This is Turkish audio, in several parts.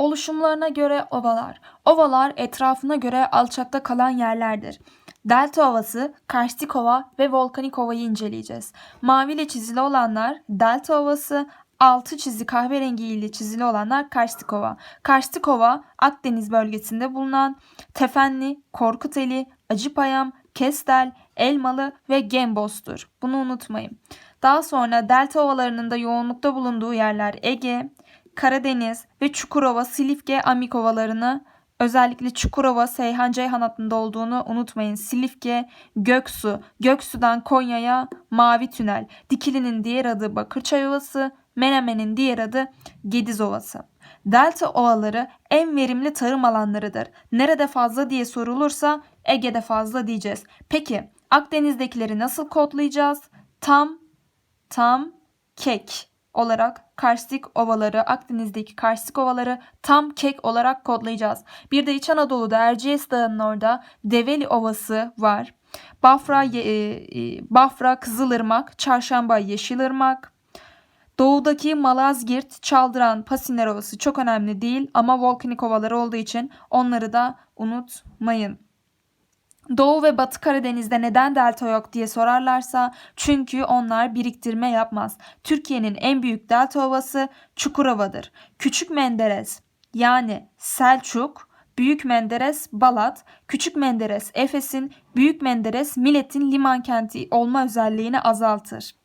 Oluşumlarına göre ovalar. Ovalar etrafına göre alçakta kalan yerlerdir. Delta ovası, karstik ova ve volkanik ovayı inceleyeceğiz. Mavi ile çizili olanlar delta ovası, altı çizili kahverengi ile çizili olanlar karstik ova. Karstik ova Akdeniz bölgesinde bulunan Tefenli, Korkuteli, Acıpayam, Kestel, Elmalı ve Gembos'tur. Bunu unutmayın. Daha sonra delta ovalarının da yoğunlukta bulunduğu yerler Ege, Karadeniz ve Çukurova, Silifke, Amik ovalarını özellikle Çukurova, Seyhan Ceyhan hattında olduğunu unutmayın. Silifke, Göksu, Göksu'dan Konya'ya Mavi Tünel, Dikili'nin diğer adı Bakırçay Ovası, Menemen'in diğer adı Gediz Ovası. Delta ovaları en verimli tarım alanlarıdır. Nerede fazla diye sorulursa Ege'de fazla diyeceğiz. Peki Akdeniz'dekileri nasıl kodlayacağız? Tam, tam, kek olarak karstik ovaları, Akdeniz'deki karstik ovaları tam kek olarak kodlayacağız. Bir de İç Anadolu'da Erciyes Dağı'nın orada Develi Ovası var. Bafra, e, e, Bafra Kızılırmak, Çarşamba Yeşilırmak. Doğudaki Malazgirt, Çaldıran, Pasiner Ovası çok önemli değil ama volkanik ovaları olduğu için onları da unutmayın. Doğu ve Batı Karadeniz'de neden delta yok diye sorarlarsa çünkü onlar biriktirme yapmaz. Türkiye'nin en büyük delta ovası Çukurova'dır. Küçük Menderes yani Selçuk, Büyük Menderes Balat, Küçük Menderes Efes'in, Büyük Menderes Millet'in liman kenti olma özelliğini azaltır.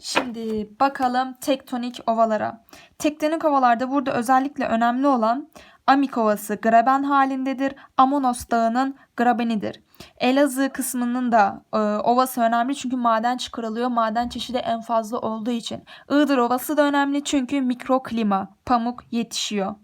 Şimdi bakalım tektonik ovalara. Tektonik ovalarda burada özellikle önemli olan Amik Ovası graben halindedir. Amonos Dağı'nın grabenidir. Elazığ kısmının da e, ovası önemli çünkü maden çıkarılıyor. Maden çeşidi en fazla olduğu için. Iğdır Ovası da önemli çünkü mikroklima, pamuk yetişiyor.